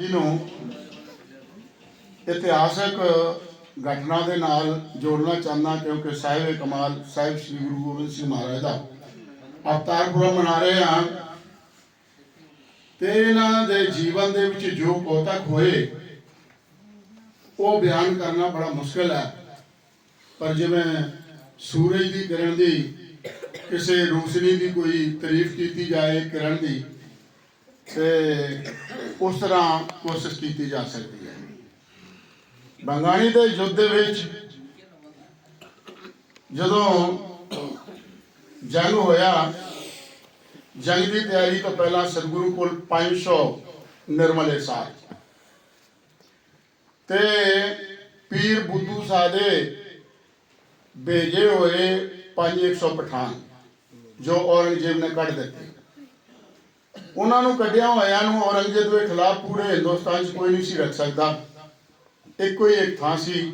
ਜਿਹਨੂੰ ਇਤਿਹਾਸਕ ਘਟਨਾ ਦੇ ਨਾਲ ਜੋੜਨਾ ਚਾਹੁੰਦਾ ਕਿਉਂਕਿ ਸਾਹਿਬ ਕਮਾਲ, ਸਾਹਿਬ ਸ੍ਰੀ ਗੁਰੂ ਗੋਬਿੰਦ ਸਿੰਘ ਮਹਾਰਾਜ ਦਾ ਅਵਤਾਰ ਮਨਾ ਰਹੇ ਹਾਂ ਤੇ ਇਹਨਾਂ ਦੇ ਜੀਵਨ ਦੇ ਵਿੱਚ ਜੋ ਕੋਤਕ ਹੋਏ, ਉਹ ਬਿਆਨ ਕਰਨਾ ਬੜਾ ਮੁਸ਼ਕਲ ਹੈ। ਪਰ ਜਿਵੇਂ ਸੂਰਜ ਦੀ ਕਿਰਨ ਦੀ ਕਿਸੇ ਰੋਸ਼ਨੀ ਦੀ ਕੋਈ ਤਾਰੀਫ ਕੀਤੀ ਜਾਏ ਕਿਰਨ ਦੀ ਤੇ ਉਸ ਤਰ੍ਹਾਂ ਕੋਸ਼ਿਸ਼ ਕੀਤੀ ਜਾ ਸਕਦੀ ਹੈ। ਬੰਗਾਣੀ ਦੇ ਯੁੱਧ ਦੇ ਵਿੱਚ ਜਦੋਂ ਜੰਗ ਹੋਇਆ, ਜੰਗ ਦੀ ਤਿਆਰੀ ਤੋਂ ਪਹਿਲਾਂ ਸਤਿਗੁਰੂ ਕੋਲ 500 ਨਿਰਮਲੇ ਸਾਹਿਬ ਤੇ ਪੀਰ ਬੁੱਧੂ ਸਾਦੇ ਭੇਜੇ ਹੋਏ 500 ਪਠਾਨ, ਜੋ ਔਰੰਗਜ਼ੇਬ ਨੇ ਕੱਢ ਦਿੱਤੇ। ਉਹਨਾਂ ਨੂੰ ਕੱਢਿਆ ਹੋਇਆ ਨੂੰ ਔਰੰਗਜ਼ੇਬ ਦੇ ਖਿਲਾਫ ਪੂਰੇ ਹਿੰਦੁਸਤਾਨ 'ਚ ਕੋਈ ਨਹੀਂ ਸੀ ਰੱਖ ਸਕਦਾ। ਇੱਕੋ ਹੀ ਇੱਕ ਥਾਂ ਸੀ,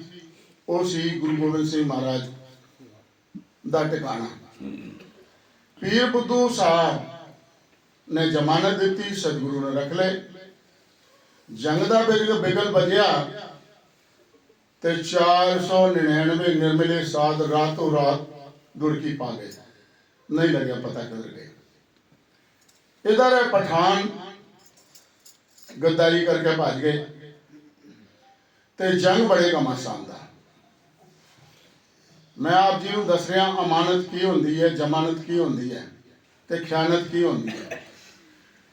ਉਹ ਸੀ ਗੁਰੂ ਗੋਬਿੰਦ ਸਿੰਘ ਮਹਾਰਾਜ ਦਾ ਟਿਕਾਣਾ। ਪੀਰ ਬੁੱਧੂ ਸਾਹਿਬ ਨੇ ਜ਼ਮਾਨਤ ਦਿੱਤੀ, ਸਤਿਗੁਰੂ ਨੇ ਰੱਖ ਲਏ। ਜੰਗ ਦਾ ਬਿਗਲ ਬਿਗਲ ਵੱਜਿਆ ਤੇ 499 ਨਿਰਮਲੇ ਸਾਧ ਰਾਤੋਂ ਰਾਤ ਦੁਰਕੀ ਪਾ ਗਏ। ਨਹੀਂ ਲੱਗਿਆ ਪਤਾ ਕਿਧਰ ਗਏ। ਇਧਰ ਪਠਾਨ ਗੱਦਾਰੀ ਕਰਕੇ ਭੱਜ ਗਏ ਤੇ ਜੰਗ ਬੜੇ ਘਮਾਸਾਨ ਦਾ। ਮੈਂ ਆਪ ਜੀ ਨੂੰ ਦੱਸ ਰਿਹਾ, ਅਮਾਨਤ ਕੀ ਹੁੰਦੀ ਹੈ, ਜ਼ਮਾਨਤ ਕੀ ਹੁੰਦੀ ਹੈ ਤੇ ਖਿਆਨਤ ਕੀ ਹੁੰਦੀ ਹੈ?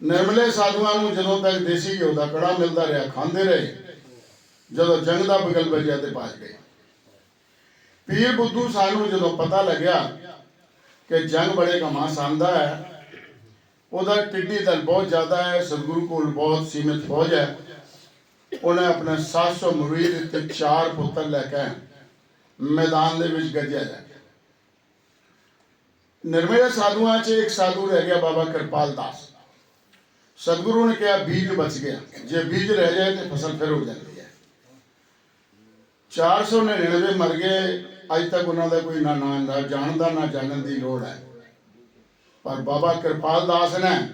ਨਿਰਮਲੇ ਸਾਧੂਆਂ ਨੂੰ ਜਦੋਂ ਤੱਕ ਦੇਸੀ ਘਿਓ ਦਾ ਕੜਾ ਮਿਲਦਾ ਰਿਹਾ, ਖਾਂਦੇ ਰਹੇ, ਜਦੋਂ ਜੰਗ ਦਾ ਬਗਲ ਵੱਜਿਆ ਤੇ ਭੱਜ ਗਏ। ਪੀਰ ਬੁੱਧੂ ਸਾਨੂੰ ਜਦੋਂ ਪਤਾ ਲੱਗਿਆ ਕਿ ਜੰਗ ਬੜੇ ਘਮਾਸਾਨ ਦਾ ਹੈ ਉਹਦਾ ਟਿੱਡੀ ਦਲ ਬਹੁਤ ਜ਼ਿਆਦਾ ਹੈ, ਸਤਿਗੁਰੂ ਕੋਲ ਬਹੁਤ ਸੀਮਿਤ ਫੌਜ ਹੈ। ਉਹਨੇ ਆਪਣੇ 700 ਮੁਰੀਦ ਤੇ ਚਾਰ ਪੁੱਤਰ ਲੈ ਕੇ ਮੈਦਾਨ ਦੇ ਵਿੱਚ ਗੱਜਿਆ ਜਾ ਕੇ। ਸਾਧੂਆਂ 'ਚ ਇੱਕ ਸਾਧੂ ਰਹਿ ਗਿਆ ਬਾਬਾ ਕਿਰਪਾਲ ਦਾਸ। ਸਤਿਗੁਰੂ ਨੇ ਕਿਹਾ, ਬੀਜ ਬਚ ਗਿਆ। ਜੇ ਬੀਜ ਰਹਿ ਜਾਏ ਤੇ ਫਸਲ ਫਿਰ ਹੋ ਜਾਂਦੀ ਹੈ। 499 ਮਰ ਗਏ। ਅੱਜ ਤੱਕ ਉਹਨਾਂ ਦਾ ਕੋਈ ਨਾ ਨਾਂ, ਨਾ ਜਾਣਦਾ, ਨਾ ਜਾਣਨ ਦੀ ਲੋੜ ਹੈ। ਪਰ ਬਾਬਾ ਕਿਰਪਾਲ ਦਾਸ ਨੇ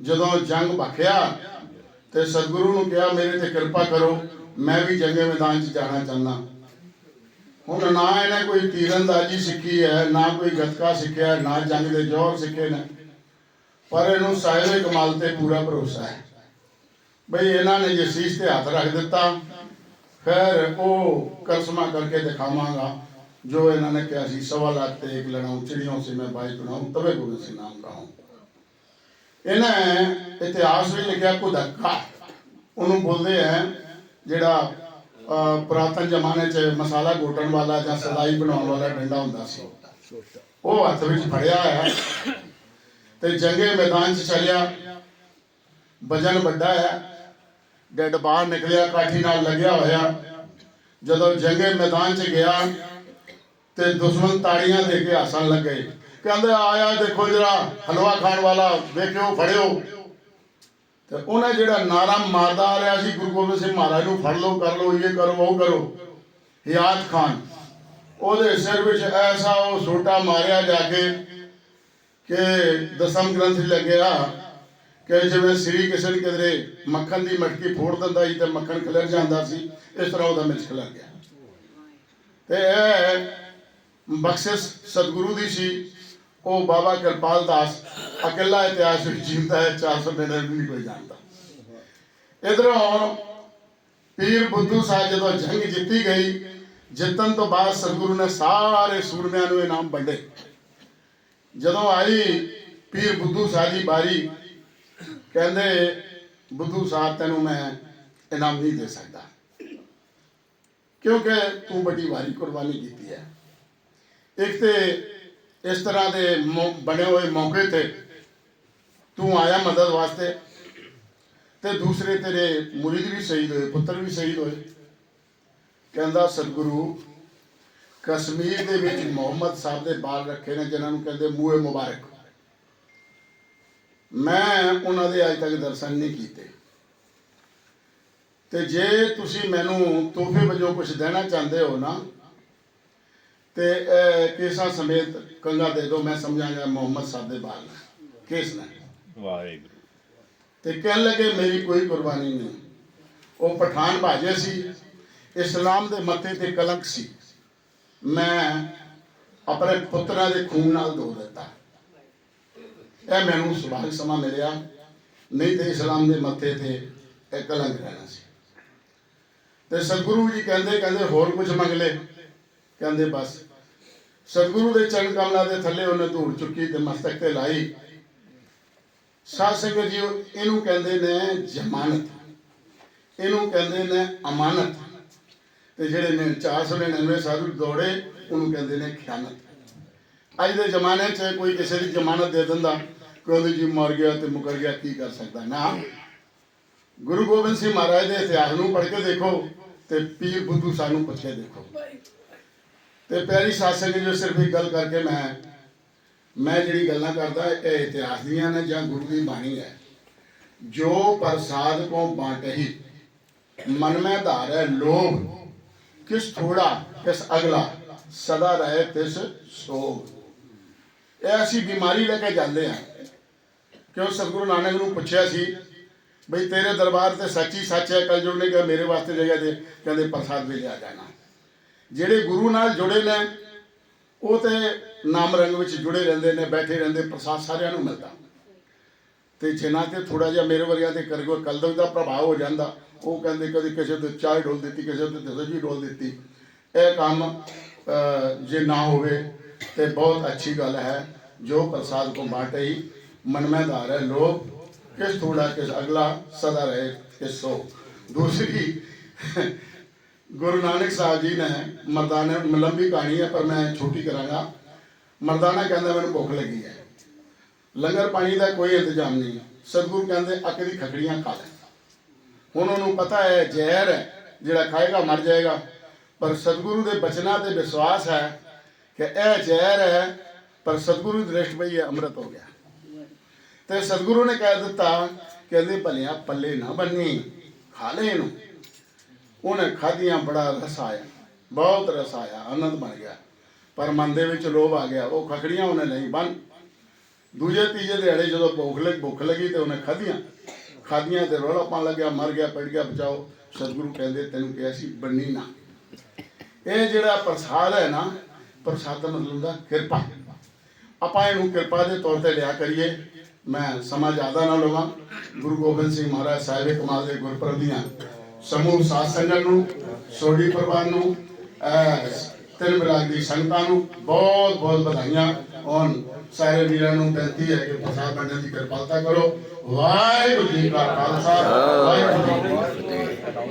ਜਦੋਂ ਜੰਗ ਭਖਿਆ ਤੇ ਸਤਿਗੁਰੂ ਨੂੰ ਕਿਹਾ, ਮੇਰੇ ਤੇ ਕਿਰਪਾ ਕਰੋ, ਮੈਂ ਵੀ ਜੰਗੇ ਮੈਦਾਨ 'ਚ ਜਾਣਾ ਚਾਹੁੰਦਾ। ਹੁਣ ਨਾ ਇਹਨੇ ਕੋਈ ਤੀਰੰਦਾਜ਼ੀ ਸਿੱਖੀ ਹੈ, ਨਾ ਕੋਈ ਗੱਤਕਾ ਸਿੱਖਿਆ ਨਾ ਜੰਗ ਦੇ ਜੋਰ ਸਿੱਖੇ ਨੇ। ਪਰ ਇਹਨੂੰ ਸਾਹਿਬ ਕਮਾਲ ਤੇ ਪੂਰਾ ਭਰੋਸਾ ਹੈ। ਬਈ ਇਹਨਾਂ ਨੇ ਜੇ ਸੀਸ ਤੇ ਹੱਥ ਰੱਖ ਦਿੱਤਾ, ਫਿਰ ਉਹ ਕਰਸਮਾ ਕਰਕੇ ਦਿਖਾਵਾਂਗਾ। ਜੋ ਇਹਨਾਂ ਨੇ ਕਿਹਾ ਸੀ ਸਵਾ ਲੱਖ ਤੇ ਇੱਕ ਲੜਾਉਂ ਚਿੜੀਆਂ ਸੇ ਮੈਂ ਬਾਈ ਬਣਾਉਂ ਤਵੇ ਗੁਰੂ ਸੇ ਨਾਮ ਕਹਾਉਂ ਇਹਨੇ ਇਤਿਹਾਸ ਵਿੱਚ ਲਿਖਿਆ ਉਹਨੂੰ ਬੋਲਦੇ ਆ ਜਿਹੜਾ ਅਹ, ਜ਼ਮਾਨੇ 'ਚ ਮਸਾਲਾ ਘੋਟਣ ਵਾਲਾ ਜਾਂ ਸਲਾਈ ਬਣਾਉਣ ਵਾਲਾ ਡੰਡਾ ਹੁੰਦਾ ਸੀ। ਉਹ ਹੱਥ ਵਿੱਚ ਫੜਿਆ ਹੈ ਤੇ ਜੰਗੇ ਮੈਦਾਨ 'ਚ ਚੱਲਿਆ। ਵਜਨ ਵੱਡਾ ਹੈ ਡੱਡ ਬਾਹਰ ਨਿਕਲਿਆ ਕਾਠੀ ਨਾਲ ਲੱਗਿਆ ਹੋਇਆ। ਜਦੋਂ ਜੰਗੇ ਮੈਦਾਨ 'ਚ ਗਿਆ ਤੇ ਦੁਸ਼ਮਣ ਤਾੜੀਆਂ ਦੇ ਕੇ ਹੱਸਣ ਲੱਗੇ। ਕਹਿੰਦੇ, ਆਇਆ, ਦੇਖੋ ਜਰਾ, ਹਲਵਾ ਖਾਣ ਵਾਲਾ, ਵੇਖਿਓ, ਫੜਿਓ। ਤੇ ਉਹਨੇ ਜਿਹੜਾ ਨਾਰਾ ਮਾਰਦਾ ਆ ਰਿਹਾ ਸੀ, ਗੁਰੂ ਗੋਬਿੰਦ ਸਿੰਘ ਮਹਾਰਾਜ ਨੂੰ, ਫੜ ਲਓ, ਕਰ ਲਓ, ਇਹ ਕਰੋ, ਉਹ ਕਰੋ। ਹਿਆਤ ਖਾਨ, ਉਹਦੇ ਸਿਰ ਵਿੱਚ ਐਸਾ ਉਹ ਛੋਟਾ ਮਾਰਿਆ ਜਾ ਕੇ ਕਿ ਦਸਮ ਗ੍ਰੰਥ ਲੱਗਿਆ ਕਿ ਜਿਵੇਂ ਸ੍ਰੀ ਕ੍ਰਿਸ਼ਨ ਕਿਧਰੇ ਮੱਖਣ ਦੀ ਮਟਕੀ ਫੋੜ ਦਿੰਦਾ ਸੀ ਤੇ ਮੱਖਣ ਖਿਲਰ ਜਾਂਦਾ ਸੀ, ਇਸ ਤਰ੍ਹਾਂ ਉਹਦਾ ਮਿਰਚ ਖਿਲਰ ਗਿਆ। ਤੇ ਇਹ ਬਖਸ਼ਿਸ਼ ਸਤਿਗੁਰੂ ਦੀ ਸੀ। ਉਹ ਬਾਬਾ ਕਿਰਪਾਲ ਦਾਸ ਇਕੱਲਾ ਇਤਿਹਾਸ ਵਿੱਚ ਜਿੰਦਾ ਹੈ 499 ਨਹੀਂ ਕੋਈ ਜਾਣਦਾ। ਇਧਰੋਂ ਪੀਰ ਬੁੱਧੂ ਸਾਹਿਬ ਜਦੋਂ ਜੰਗ ਜਿੱਤੀ ਗਈ, ਜਿੱਤਣ ਤੋਂ ਬਾਅਦ ਸਤਿਗੁਰੂ ਨੇ ਸਾਰੇ ਸੂਰਮਿਆਂ ਨੂੰ ਇਨਾਮ ਵੰਡੇ। ਜਦੋਂ ਆਈ ਪੀਰ ਬੁੱਧੂ ਸਾਹਿਬ ਦੀ ਬਾਰੀ ਕਹਿੰਦੇ, ਬੁੱਧੂ ਸਾਹਿਬ, ਤੈਨੂੰ ਮੈਂ ਇਨਾਮ ਨਹੀਂ ਦੇ ਸਕਦਾ। ਕਿਉਂਕਿ ਤੂੰ ਵੱਡੀ ਵਾਰੀ ਕੁਰਬਾਨੀ ਕੀਤੀ ਹੈ। ਇੱਕ ਤੇ ਇਸ ਤਰ੍ਹਾਂ ਦੇ ਬਣੇ ਹੋਏ ਮੌਕੇ ਤੇ ਤੂੰ ਆਇਆ ਮਦਦ ਵਾਸਤੇ ਤੇ ਦੂਸਰੇ ਤੇਰੇ ਮੁਰੀਦ ਵੀ ਸ਼ਹੀਦ ਹੋਏ, ਪੁੱਤਰ ਵੀ ਸ਼ਹੀਦ ਹੋਏ। ਕਹਿੰਦਾ, ਸਤਿਗੁਰੂ, ਕਸ਼ਮੀਰ ਦੇ ਵਿੱਚ ਮੁਹੰਮਦ ਸਾਹਿਬ ਦੇ ਬਾਲ ਰੱਖੇ ਨੇ, ਜਿਨ੍ਹਾਂ ਨੂੰ ਕਹਿੰਦੇ ਮੂਹੇ ਮੁਬਾਰਕ। ਮੈਂ ਉਹਨਾਂ ਦੇ ਅਜੇ ਤੱਕ ਦਰਸ਼ਨ ਨਹੀਂ ਕੀਤੇ। ਤੇ ਜੇ ਤੁਸੀਂ ਮੈਨੂੰ ਤੋਹਫੇ ਵਜੋਂ ਕੁਝ ਦੇਣਾ ਚਾਹੁੰਦੇ ਹੋ ਨਾ ਤੇ ਕੇਸਾਂ ਸਮੇਤ ਕੰਗਾ ਦੇ ਦਿਓ ਮੈਂ ਸਮਝਾਂਗਾ ਮੁਹੰਮਦ ਸਾਹਿਬ ਦੇ ਬਾਲ ਕੇਸ ਨੇ। ਵਾਹਿਗੁਰੂ। ਤੇ ਕਹਿਣ ਲੱਗੇ ਮੇਰੀ ਕੋਈ ਕੁਰਬਾਨੀ ਨਹੀਂ। ਉਹ ਪਠਾਨ ਭਾਜੇ ਸੀ। ਇਸਲਾਮ ਦੇ ਮੱਥੇ ਤੇ ਕਲੰਕ ਸੀ। ਮੈਂ ਆਪਣੇ ਪੁੱਤਰਾਂ ਦੇ ਖੂਨ ਨਾਲ ਧੋ ਦਿੱਤਾ। ਇਹ ਮੈਨੂੰ ਸੁਭਾਗ ਸਮਾਂ ਮਿਲਿਆ। ਨਹੀਂ ਤੇ ਇਸਲਾਮ ਦੇ ਮੱਥੇ ਤੇ ਇਹ ਕਲੰਕ ਰਹਿਣਾ ਸੀ। ਤੇ ਸਤਿਗੁਰੂ ਜੀ ਕਹਿੰਦੇ ਕਹਿੰਦੇ ਹੋਰ ਕੁਝ ਮੰਗ ਲੈ ਕਹਿੰਦੇ ਬਸ। ਸਤਿਗੁਰੂ ਦੇ ਚਰਨ ਕਮਲਾਂ ਦੇ ਥੱਲੇ ਉਹਨੇ ਧੂੜ ਚੁੱਕੀ ਤੇ ਮਸਤਕ ਤੇ ਲਾਈ। ਸਾਧ ਸੰਗਤ ਜੀ ਇਹਨੂੰ ਕਹਿੰਦੇ ਨੇ ਜ਼ਮਾਨਤ। ਇਹਨੂੰ ਕਹਿੰਦੇ ਨੇ ਅਮਾਨਤ। ਤੇ ਜਿਹੜੇ ਨੇ 499 ਸਾਧੂ ਦੌੜੇ, ਉਹਨੂੰ ਕਹਿੰਦੇ ਨੇ ਖਿਆਨਤ। ਅੱਜ ਦੇ ਜ਼ਮਾਨੇ 'ਚ ਕੋਈ ਕਿਸੇ ਦੀ ਜ਼ਮਾਨਤ ਦੇ ਦਿੰਦਾ ਕਿ ਜੀ ਮਰ ਗਿਆ ਤੇ ਮੁਕਰ ਗਿਆ, ਕੀ ਕਰ ਸਕਦਾ? ਨਾ। ਗੁਰੂ ਗੋਬਿੰਦ ਸਿੰਘ ਮਹਾਰਾਜ ਦੇ ਇਤਿਹਾਸ ਨੂੰ ਪੜ੍ਹ ਕੇ ਦੇਖੋ ਤੇ ਪੀਰ ਬੁੱਧੂ ਸਾਨੂੰ ਪੁੱਛ ਕੇ ਦੇਖੋ। ਤੇ ਪਿਆਰੀ ਸਾਧ ਸੰਗਤ ਜੀ, ਸਿਰਫ ਇੱਕ ਗੱਲ ਕਰਕੇ ਮੈਂ ਮੈਂ ਜਿਹੜੀ ਗੱਲਾਂ ਕਰਦਾ, ਇਹ ਇਤਿਹਾਸ ਦੀਆਂ ਨੇ ਜਾਂ ਗੁਰੂ ਦੀ ਬਾਣੀ ਹੈ। ਜੋ ਪ੍ਰਸਾਦ ਕੋ ਬਾਟਹੀ ਮਨ में ਧਾਰ ਲੋਭ, ਕਿਸ ਥੋੜਾ, ਕਿਸ ਅਗਲਾ, ਸਦਾ ਰਹੇ ਤਿਸ ਸੋਗ ਇਹ ਅਸੀਂ ਬਿਮਾਰੀ ਲੈ ਕੇ ਜਾਂਦੇ ਆ ਕਿਉਂ? ਸਤਿਗੁਰੂ ਨਾਨਕ ਨੂੰ ਪੁੱਛਿਆ ਸੀ, ਬਈ ਤੇਰੇ ਦਰਬਾਰ ਤੇ ਸੱਚੀ ਸੱਚ ਹੈ ਕਲ ਨੇ ਕਿਹਾ, ਮੇਰੇ ਵਾਸਤੇ ਜਗ੍ਹਾ ਦੇ, ਕਹਿੰਦੇ ਪ੍ਰਸਾਦ ਵੀ ਲਿਆ ਜਾਣਾ। ਜਿਹੜੇ ਗੁਰੂ ਨਾਲ ਜੁੜੇ ਨੇ ਉਹ ਤੇ ਨਾਮ ਰੰਗ ਵਿੱਚ ਜੁੜੇ ਰਹਿੰਦੇ ਨੇ ਬੈਠੇ ਰਹਿੰਦੇ ਪ੍ਰਸਾਦ ਸਾਰਿਆਂ ਨੂੰ ਮਿਲਦਾ ਤੇ ਜਿਨ੍ਹਾਂ ਤੇ ਥੋੜਾ ਜਿਹਾ ਮੇਰੇ ਵਰਗਿਆਂ ਤੇ ਕਰ ਕੋਈ ਕਲਦਮ ਦਾ ਪ੍ਰਭਾਵ ਹੋ ਜਾਂਦਾ ਉਹ ਕਹਿੰਦੇ ਕਦੀ ਕਿਸੇ ਤੇ ਚਾਹ ਡੋਲ ਦਿੱਤੀ ਕਿਸੇ ਤੇ ਦਸਜੀ ਡੋਲ ਦਿੱਤੀ ਇਹ ਕੰਮ ਅਹ, ਜੇ ਨਾ ਹੋਵੇ ਤੇ ਬਹੁਤ ਅੱਛੀ ਗੱਲ ਹੈ ਜੋ ਪ੍ਰਸਾਦ ਕੋ ਬਾਟੇ ਹੀ ਮਨ में धार है लोग किस थोड़ा किस अगला सदा रहे किस सो दूसरी ਗੁਰੂ ਨਾਨਕ ਸਾਹਿਬ ਜੀ ਨੇ ਮਰਦਾਨਾ ਲੰਬੀ ਕਹਾਣੀ ਹੈ, ਪਰ ਮੈਂ ਛੋਟੀ ਕਰਾਂਗਾ। ਮਰਦਾਨਾ ਕਹਿੰਦਾ, ਮੈਨੂੰ ਭੁੱਖ ਲੱਗੀ ਹੈ। ਲੰਗਰ ਪਾਣੀ ਦਾ ਕੋਈ ਇੰਤਜ਼ਾਮ ਨਹੀਂ ਸਤਿਗੁਰੂ ਕਹਿੰਦੇ ਅੱਕ ਦੀ ਖਕੜੀਆਂ ਖਾ ਲੈ। ਹੁਣ ਉਹਨੂੰ ਪਤਾ ਹੈ, ਜ਼ਹਿਰ ਹੈ, ਜਿਹੜਾ ਖਾਏਗਾ, ਮਰ ਜਾਏਗਾ। ਪਰ ਸਤਿਗੁਰੂ ਦੇ ਬਚਨਾਂ ਤੇ ਵਿਸ਼ਵਾਸ ਹੈ ਕਿ ਇਹ ਜ਼ਹਿਰ ਹੈ, ਪਰ ਸਤਿਗੁਰੂ ਦੀ ਦ੍ਰਿਸ਼ਟ ਪਈ ਹੈ, ਅੰਮ੍ਰਿਤ ਹੋ ਗਿਆ। ਤੇ ਸਤਿਗੁਰੂ ਨੇ ਕਹਿ ਦਿੱਤਾ, ਕਹਿੰਦੇ, ਭਲਿਆ ਪੱਲੇ ਨਾ ਬੰਨੀ, ਖਾ ਲੈ ਇਹਨੂੰ। ਉਹਨੇ ਖਾਧੀਆਂ, ਬੜਾ ਰਸ ਆਇਆ। ਬਹੁਤ ਰਸ ਆਇਆ, ਆਨੰਦ ਬਣ ਗਿਆ। ਪਰ ਮਨ ਦੇ ਵਿੱਚ ਲੋਭ ਆ ਗਿਆ। ਉਹ ਖਖੜੀਆਂ ਉਹਨੇ ਨਹੀਂ ਬੰਨ ਦੂਜੇ, ਤੀਜੇ ਦਿਹਾੜੇ ਜਦੋਂ ਭੁੱਖ ਲੱਗ ਭੁੱਖ ਲੱਗੀ ਤੇ ਉਹਨੇ ਖਾਧੀਆਂ। ਖਾਧੀਆਂ ਤੇ ਰੋਲਾ ਪਾਣ ਲੱਗਿਆ, ਮਰ ਗਿਆ, ਪੜ ਗਿਆ, ਬਚਾਓ। ਸਤਿਗੁਰੂ ਕਹਿੰਦੇ, ਤੈਨੂੰ ਕਿਹਾ ਸੀ ਬੰਨੀ ਨਾ। ਇਹ ਜਿਹੜਾ ਪ੍ਰਸਾਦ ਹੈ ਨਾ, ਪ੍ਰਸਾਦ ਦਾ ਮਤਲਬ ਹੁੰਦਾ ਕਿਰਪਾ। ਆਪਾਂ ਇਹਨੂੰ ਕਿਰਪਾ ਦੇ ਤੌਰ ਤੇ ਲਿਆ ਕਰੀਏ। ਮੈਂ ਸਮਾਂ ਜ਼ਿਆਦਾ ਨਾ ਲਵਾਂ। ਗੁਰੂ ਗੋਬਿੰਦ ਸਿੰਘ ਮਹਾਰਾਜ ਸਾਹਿਬ ਕਮਾਲ ਦੇ ਗੁਰਪੁਰਬ ਸਮੂਹ સાથ સંગઠનું ਸੋਢੀ ਪਰਿਵਾਰ ਨੂੰ ਤਿਰਮਰਾਜ ਦੀ ਸੰਗਤਾਂ ਨੂੰ ਬਹੁਤ ਬਹੁਤ ਵਧਾਈਆਂ। ਔਨ ਸਾਰੇ ਵੀਰਾਂ ਨੂੰ ਬੇਨਤੀ ਹੈ ਕਿ ਪ੍ਰਸਾਦ ਬਣਨ ਦੀ ਕਿਰਪਾਲਤਾ ਕਰੋ। ਵਾਹਿਗੁਰੂ ਜੀ ਕਾ ਖਾਲਸਾ, ਵਾਹਿਗੁਰੂ ਜੀ ਕੀ ਫਤਿਹ।